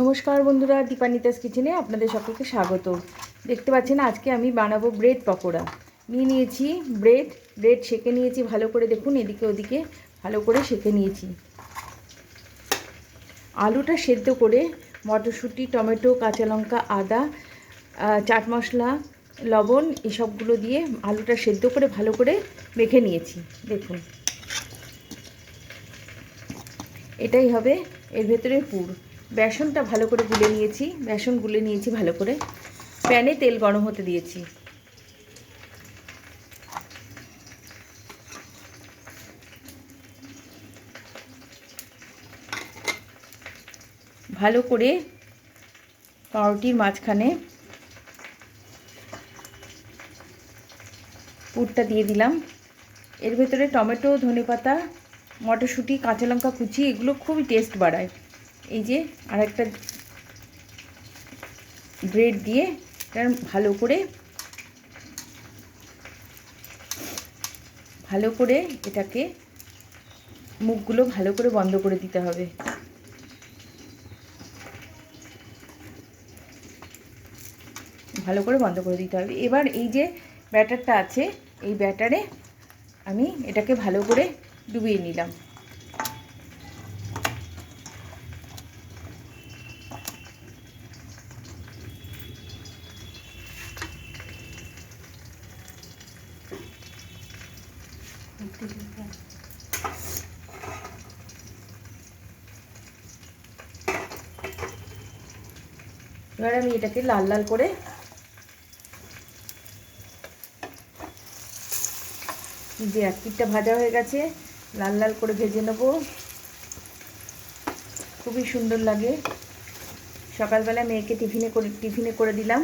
নমস্কার বন্ধুরা দীপানিতাস কিচেনে আপনাদের সকলকে স্বাগত। দেখতে পাচ্ছেন, আজকে আমি বানাবো ব্রেড পকোড়া। নিয়ে নিয়েছি ব্রেড ব্রেড সেকে নিয়েছি ভালো করে, দেখুন এদিকে ওদিকে ভালো করে সেকে নিয়েছি। আলুটা সেদ্ধ করে মটরশুঁটি, টমেটো, কাঁচা লঙ্কা, আদা চাট মশলা, লবণ এসবগুলো দিয়ে আলুটা সেদ্ধ করে ভালো করে মেখে নিয়েছি, দেখুন। এটাই হবে এর ভেতরে পুর। বেসনটা ভালো করে গুলে নিয়েছি, বেসন গুলে নিয়েছি ভালো করে। প্যানে তেল গরম হতে দিয়েছি। ভালো করে পাউরুটির মাঝখানে পুরটা দিয়ে দিলাম। এর ভেতরে টমেটো, ধনেপাতা, মটরশুঁটি, কাঁচা লঙ্কা কুচি, এগুলো খুবই টেস্ট বাড়ায়। এই যে আর একটা ব্রেড দিয়ে ভালো করে ভালো করে এটাকে, মুখগুলো ভালো করে বন্ধ করে দিতে হবে। ভালো করে বন্ধ করে দিতে হবে। এবার এই যে ব্যাটারটা আছে, এই ব্যাটারে আমি এটাকে ভালো করে ডুবিয়ে নিলাম। এবার আমি এটাকে লাল লাল করে যে পিঠটা ভাজা হয়ে গেছে, লাল লাল করে ভেজে নেব। খুবই সুন্দর লাগে। সকালবেলা মেয়েকে টিফিনে করে টিফিনে করে দিলাম।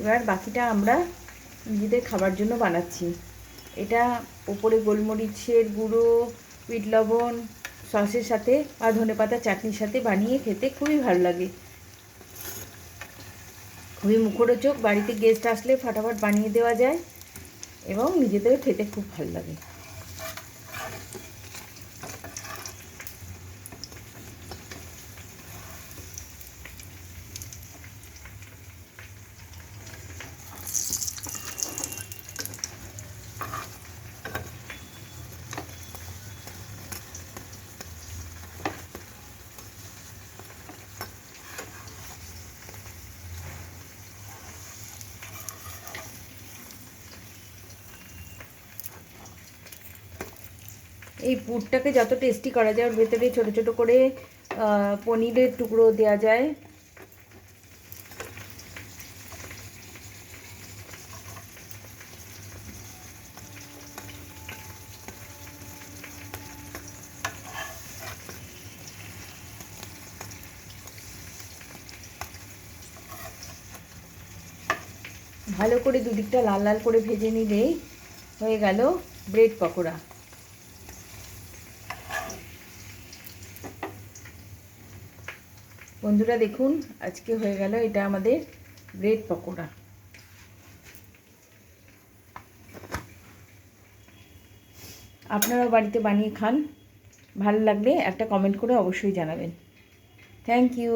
এবার বাকিটা আমরা নিজেদের খাবার জন্য বানাচ্ছি। এটা ওপরে গোলমরিচের গুঁড়ো বিট লবণ, সসের সাথে আর ধনেপাতা চাটনির সাথে বানিয়ে খেতে খুবই ভালো লাগে। খুবই মুখরোচক, বাড়িতে গেস্ট আসলে ফটাফট বানিয়ে দেওয়া যায় এবং নিজেদেরও খেতে খুব ভালো লাগে। এই পুরটাকে যত টেস্টি করা যায়, ওর ভেতরে ছোটো ছোটো করে পনিরের টুকরো দেওয়া যায়। ভালো করে দুদিকটা লাল লাল করে ভেজে নিলেই হয়ে গেল ব্রেড পকোড়া। বন্ধুরা দেখুন, আজকে হয়ে গেল এটা আমাদের ব্রেড পকোড়া। আপনারাও বাড়িতে বানিয়ে খান, ভালো লাগলে একটা কমেন্ট করে অবশ্যই জানাবেন। Thank you